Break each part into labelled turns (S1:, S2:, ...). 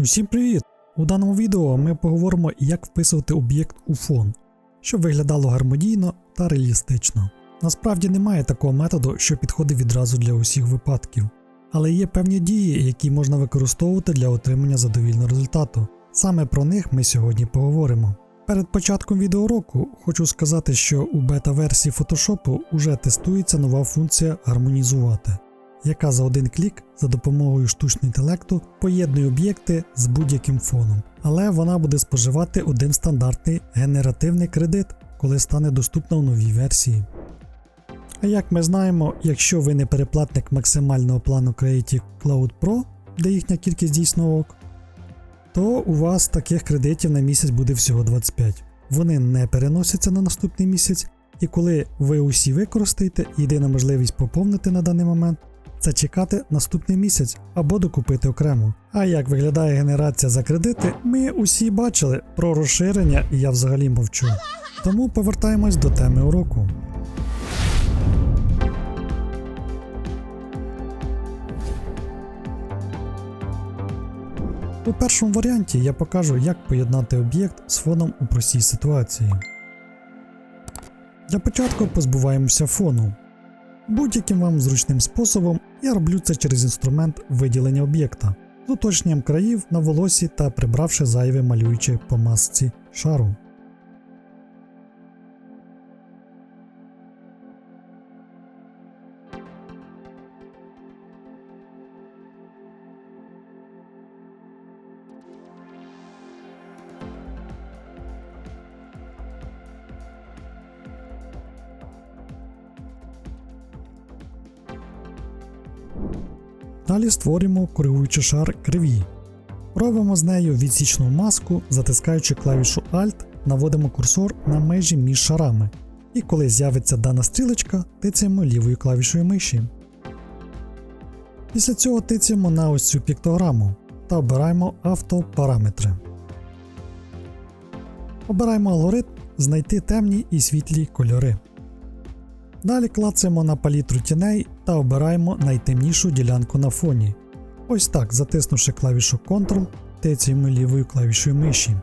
S1: Усім привіт! У даному відео ми поговоримо, як вписувати об'єкт у фон, щоб виглядало гармонійно та реалістично. Насправді немає такого методу, що підходить відразу для усіх випадків, але є певні дії, які можна використовувати для отримання задовільного результату. Саме про них ми сьогодні поговоримо. Перед початком відеоуроку хочу сказати, що у бета-версії Photoshop уже тестується нова функція гармонізувати яка за один клік за допомогою штучного інтелекту поєднує об'єкти з будь-яким фоном, але вона буде споживати один стандартний генеративний кредит, коли стане доступна у новій версії. А як ми знаємо, якщо ви не переплатник максимального плану Creative Cloud Pro, де їхня кількість дійсно ок, то у вас таких кредитів на місяць буде всього 25. Вони не переносяться на наступний місяць, і коли ви усі використаєте, єдина можливість поповнити на даний момент це чекати наступний місяць або докупити окремо. А як виглядає генерація за кредити, ми усі бачили про розширення, і я взагалі мовчу. Тому повертаємось до теми уроку. У першому варіанті я покажу, як поєднати об'єкт з фоном у простій ситуації. Для початку позбуваємося фону. Будь-яким вам зручним способом я роблю це через інструмент виділення об'єкта, з уточненням країв на волосі та прибравши зайве малюючи по масці шару. Далі створюємо коригуючий шар криві. Робимо з нею відсічну маску, затискаючи клавішу Alt, наводимо курсор на межі між шарами. І коли з'явиться дана стрілочка, тицяємо лівою клавішою миші. Після цього тицяємо на ось цю піктограму та обираємо автопараметри. Обираємо алгоритм Знайти темні і світлі кольори. Далі клацаємо на палітру тіней та обираємо найтемнішу ділянку на фоні. Ось так, затиснувши клавішу Ctrl, тицяємо лівою клавішою миші.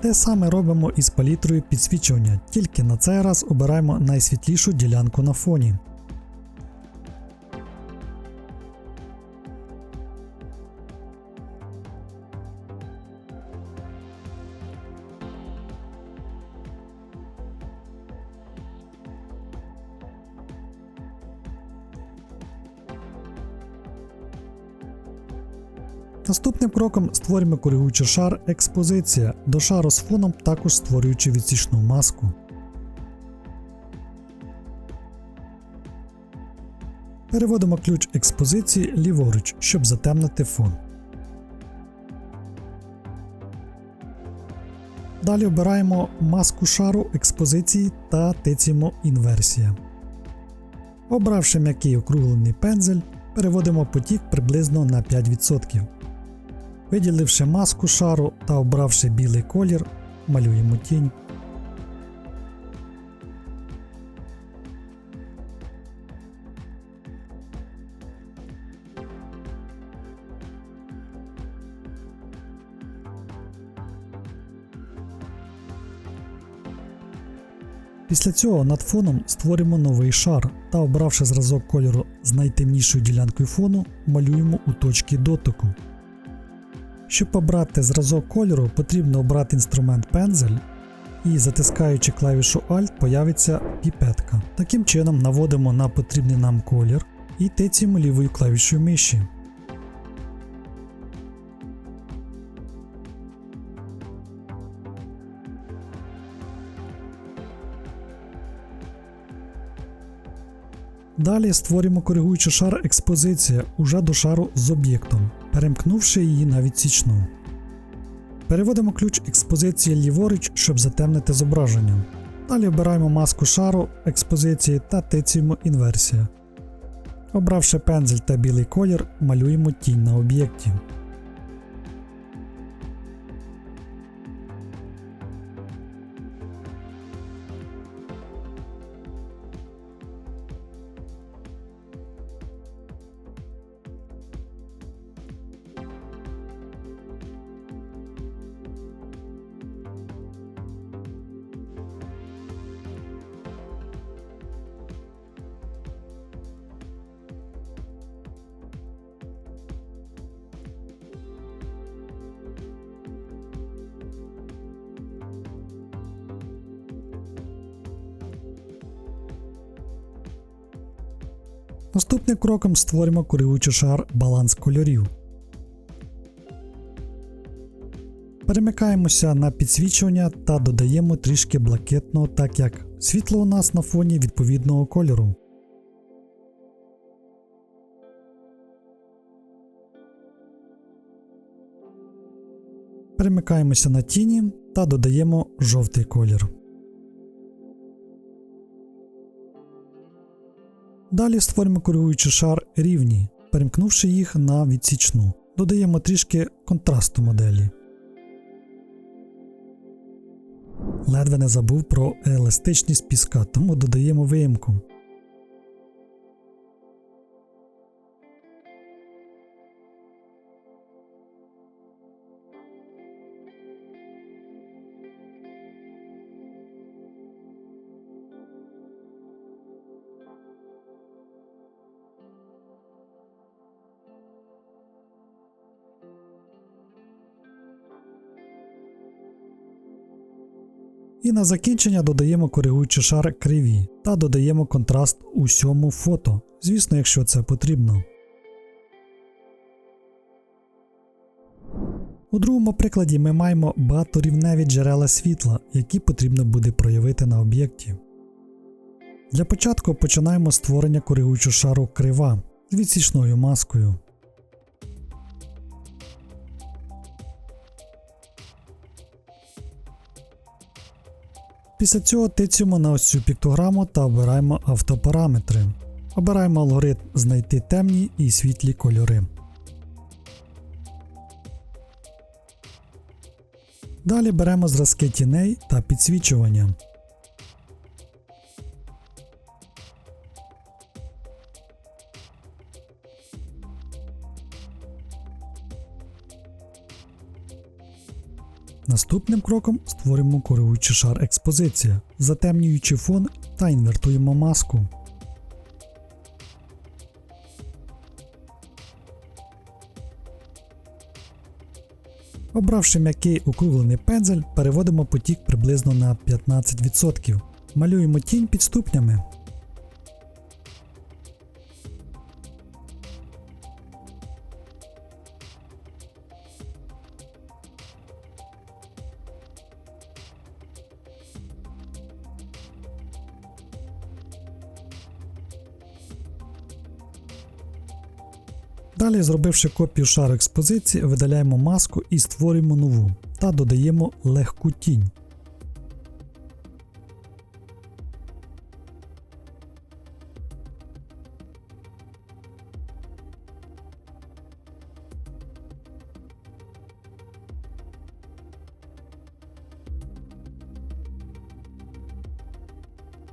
S1: Те саме робимо із палітрою підсвічування, тільки на цей раз обираємо найсвітлішу ділянку на фоні. Наступним кроком створюємо коригуючий шар експозиція до шару з фоном, також створюючи відсічну маску. Переводимо ключ експозиції ліворуч, щоб затемнити фон. Далі обираємо маску шару експозиції та тицяємо інверсія. Обравши м'який округлений пензель, переводимо потік приблизно на 5%. Виділивши маску шару та обравши білий колір, малюємо тінь. Після цього над фоном створимо новий шар та, обравши зразок кольору з найтемнішою ділянкою фону, малюємо у точки дотику. Щоб обрати зразок кольору, потрібно обрати інструмент пензель і затискаючи клавішу Alt, появиться піпетка. Таким чином наводимо на потрібний нам колір і тицяємо лівою клавішою миші. Далі створюємо коригуючий шар експозиція уже до шару з об'єктом, перемкнувши її на відсічну. Переводимо ключ експозиції ліворуч, щоб затемнити зображення. Далі обираємо маску шару експозиції та тицюємо інверсія. Обравши пензель та білий колір, малюємо тінь на об'єкті. Наступним кроком створимо коригуючий шар баланс кольорів. Перемикаємося на підсвічування та додаємо трішки блакитного, так як світло у нас на фоні відповідного кольору. Перемикаємося на тіні та додаємо жовтий колір. Далі створимо коригуючий шар рівні, перемкнувши їх на відсічну. Додаємо трішки контрасту моделі. Ледве не забув про еластичність піска, тому додаємо виємку. На закінчення додаємо коригуючий шар криві та додаємо контраст усьому фото, звісно, якщо це потрібно. У другому прикладі ми маємо багаторівневі джерела світла, які потрібно буде проявити на об'єкті. Для початку починаємо створення коригуючого шару крива з відсічною маскою. Після цього тицюємо на ось цю піктограму та обираємо автопараметри. Обираємо алгоритм знайти темні і світлі кольори. Далі беремо зразки тіней та підсвічування. Наступним кроком створимо коригуючий шар експозиція, затемнюючи фон та інвертуємо маску. Обравши м'який округлений пензель, переводимо потік приблизно на 15%. Малюємо тінь під Далі, зробивши копію шару експозиції, видаляємо маску і створюємо нову та додаємо легку тінь.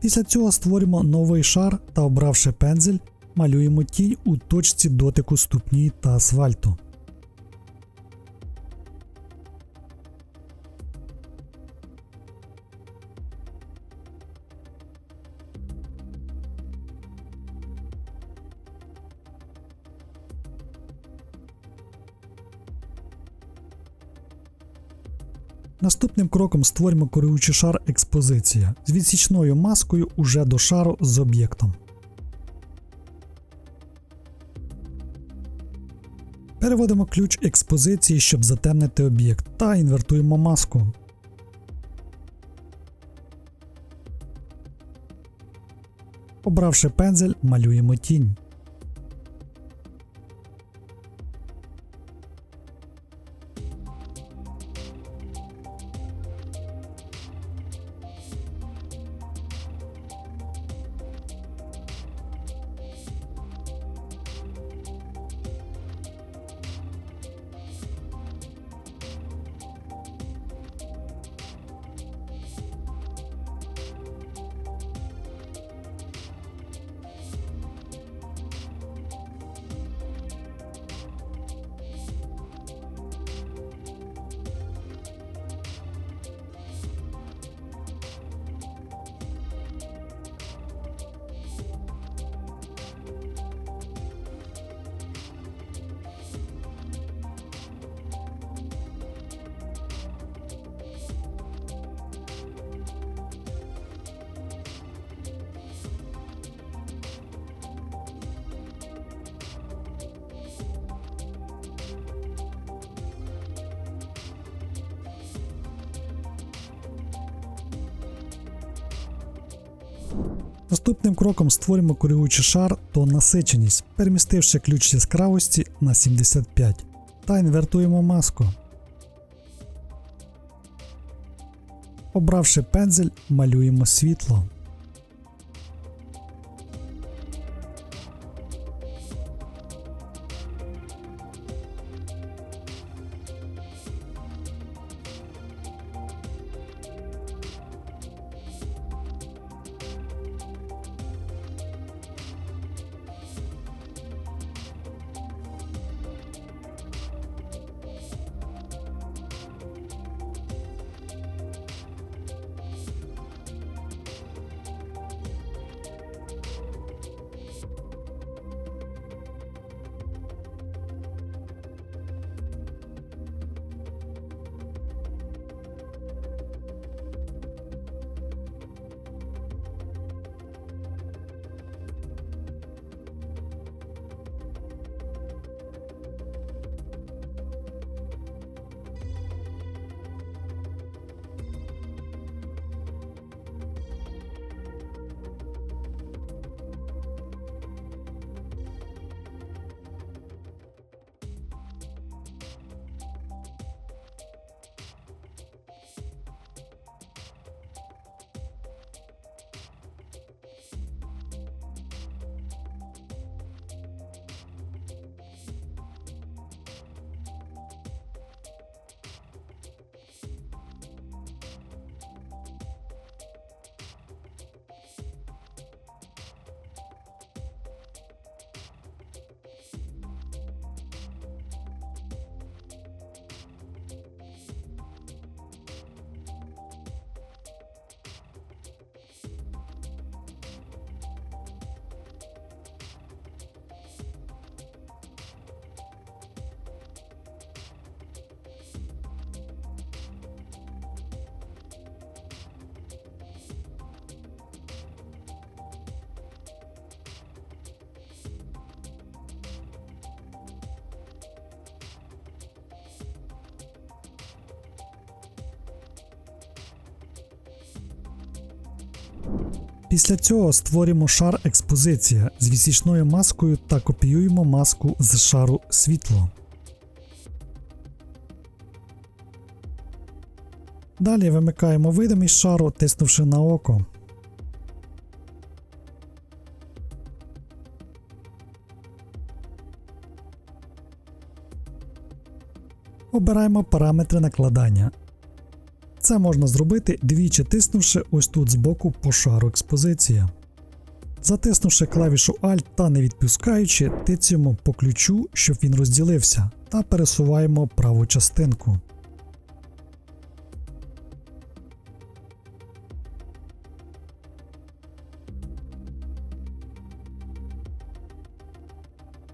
S1: Після цього створюємо новий шар та обравши пензель, малюємо тінь у точці дотику ступні та асфальту. Наступним кроком створимо коригуючий шар експозиція з відсічною маскою уже до шару з об'єктом. Переводимо ключ експозиції, щоб затемнити об'єкт, та інвертуємо маску. Обравши пензель, малюємо тінь. Наступним кроком створюємо коригуючий шар то насиченість, перемістивши ключ яскравості на 75 та інвертуємо маску. Обравши пензель, малюємо світло. Після цього створюємо шар експозиція з відсічною маскою та копіюємо маску з шару світло. Далі вимикаємо видимість шару, тиснувши на око. Обираємо параметри накладання. Це можна зробити двічі тиснувши ось тут збоку по шару експозиція. Затиснувши клавішу Alt та не відпускаючи, тицюємо по ключу, щоб він розділився, та пересуваємо праву частинку.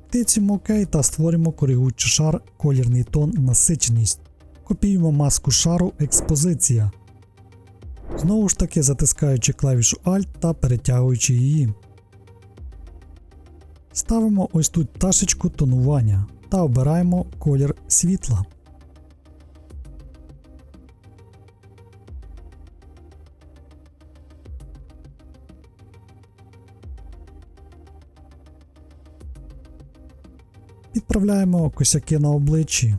S1: Тицюємо ОК та створюємо коригуючий шар колірний тон насиченість. Копіюємо маску шару експозиція. Знову ж таки затискаючи клавішу Alt та перетягуючи її. Ставимо ось тут пташечку тонування та обираємо колір світла. Підправляємо косяки на обличчі.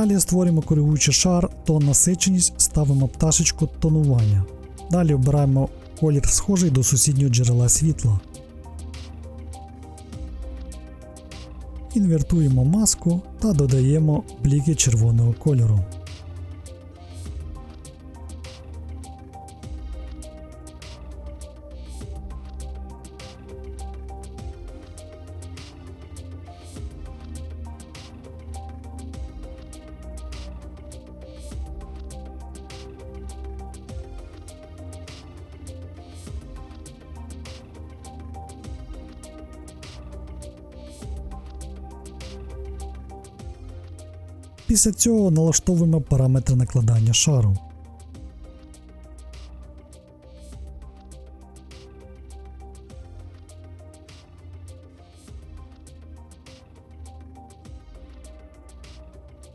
S1: Далі створюємо коригуючий шар, то насиченість, ставимо пташечку тонування. Далі обираємо колір схожий до сусіднього джерела світла. Інвертуємо маску та додаємо бліки червоного кольору. Після цього налаштовуємо параметри накладання шару.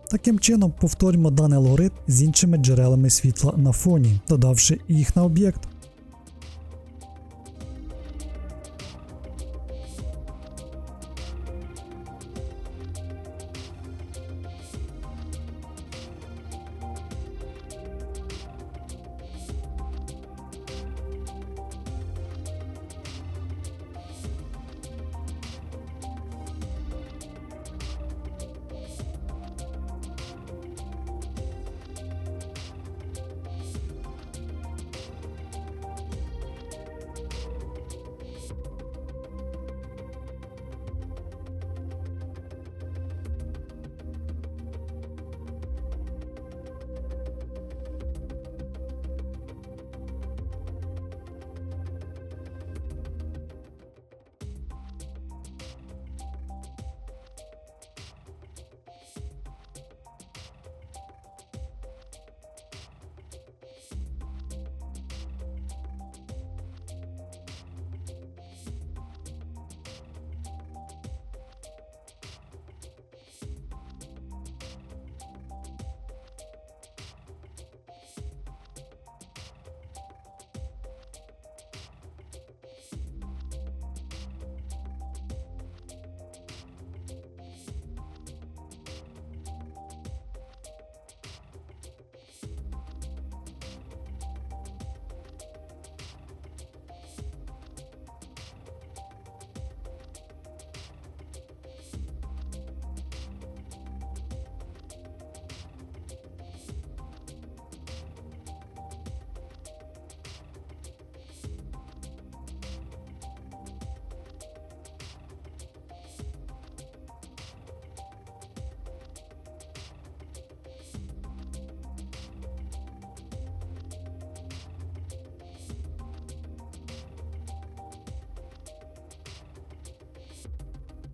S1: Таким чином повторюємо даний алгоритм з іншими джерелами світла на фоні, додавши їх на об'єкт.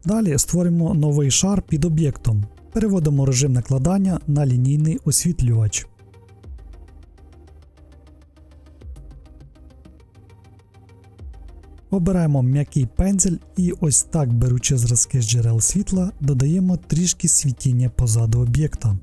S1: Далі створимо новий шар під об'єктом. Переводимо режим накладання на лінійний освітлювач. Обираємо м'який пензель і ось так, беручи зразки з джерел світла, додаємо трішки світіння позаду об'єкта.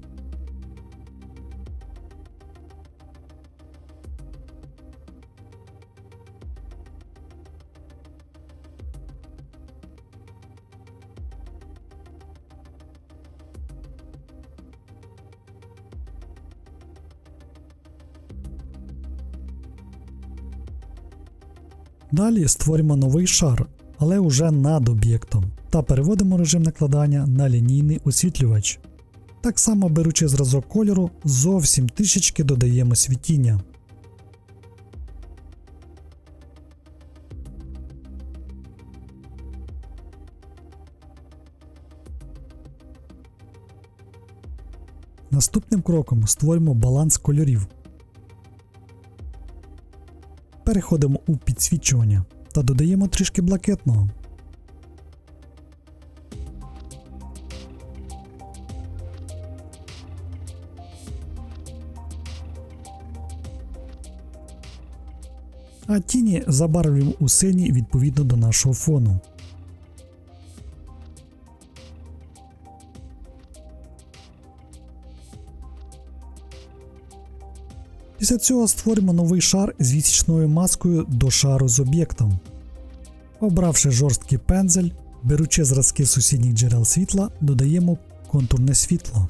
S1: Далі створимо новий шар, але уже над об'єктом, та переводимо режим накладання на лінійний освітлювач. Так само беручи зразок кольору, зовсім трішечки додаємо світіння. Наступним кроком створимо баланс кольорів. Переходимо у підсвічування та додаємо трішки блакитного. А тіні забарвлюємо у синій відповідно до нашого фону. Після цього створимо новий шар з відсічною маскою до шару з об'єктом. Обравши жорсткий пензель, беручи зразки сусідніх джерел світла, додаємо контурне світло.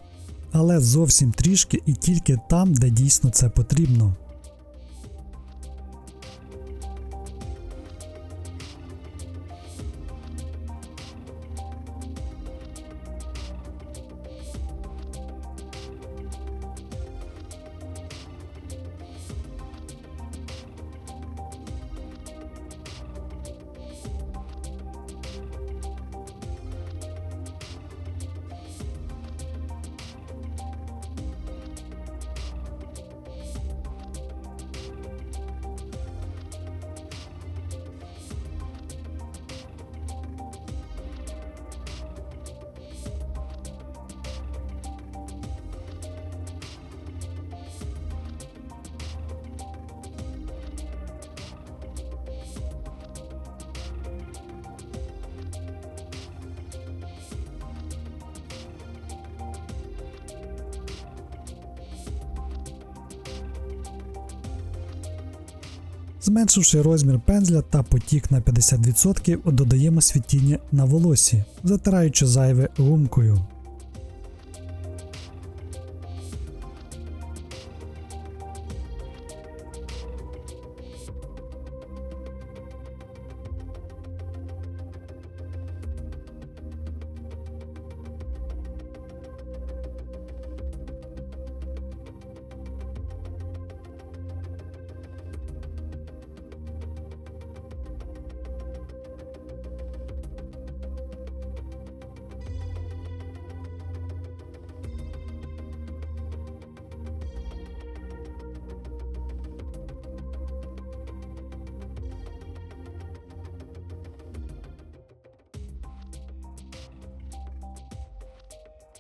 S1: Але зовсім трішки і тільки там, де дійсно це потрібно. Зменшивши розмір пензля та потік на 50%, додаємо світіння на волосі, затираючи зайве гумкою.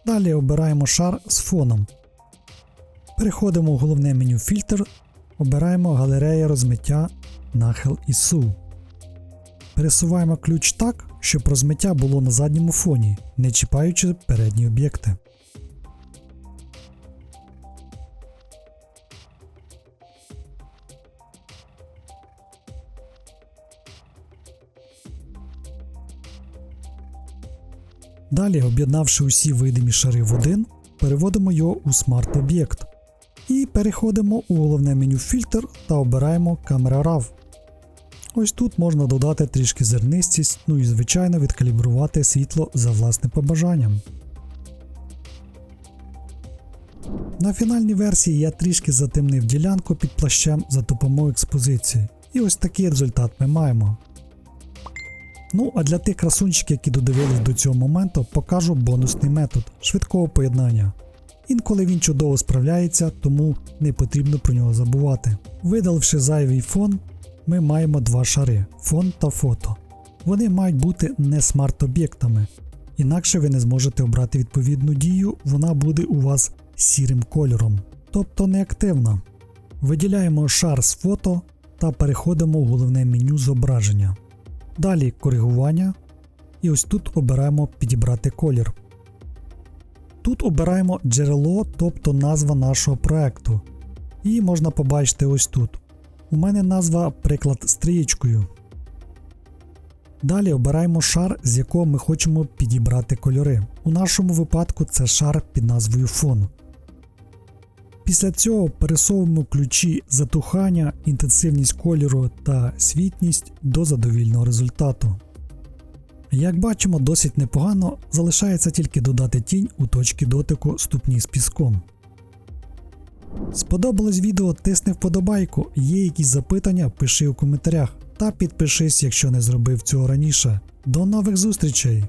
S1: Далі обираємо шар з фоном. Переходимо в головне меню фільтр, обираємо галерея розмиття нахил і су. Пересуваємо ключ так, щоб розмиття було на задньому фоні, не чіпаючи передні об'єкти. Далі, об'єднавши усі видимі шари в один, переводимо його у смарт-об'єкт. І переходимо у головне меню фільтр та обираємо камера RAW. Ось тут можна додати трішки зернистість, ну і звичайно відкалібрувати світло за власним побажанням. На фінальній версії я трішки затемнив ділянку під плащем за допомогою експозиції. І ось такий результат ми маємо. Ну, а для тих красунчиків, які додивились до цього моменту, покажу бонусний метод швидкого поєднання. Інколи він чудово справляється, тому не потрібно про нього забувати. Видаливши зайвий фон, ми маємо два шари фон та фото. Вони мають бути не смарт-об'єктами, інакше ви не зможете обрати відповідну дію, вона буде у вас сірим кольором, тобто неактивна. Виділяємо шар з фото та переходимо в головне меню зображення. Далі коригування. І ось тут обираємо підібрати колір. Тут обираємо джерело, тобто назва нашого проекту. Її можна побачити ось тут. У мене назва приклад стрієчкою. Далі обираємо шар, з якого ми хочемо підібрати кольори. У нашому випадку це шар під назвою фон. Після цього пересовуємо ключі затухання, інтенсивність кольору та світність до задовільного результату. Як бачимо, досить непогано, залишається тільки додати тінь у точки дотику ступні з піском. Сподобалось відео, тисни вподобайку, є якісь запитання, пиши у коментарях та підпишись, якщо не зробив цього раніше. До нових зустрічей!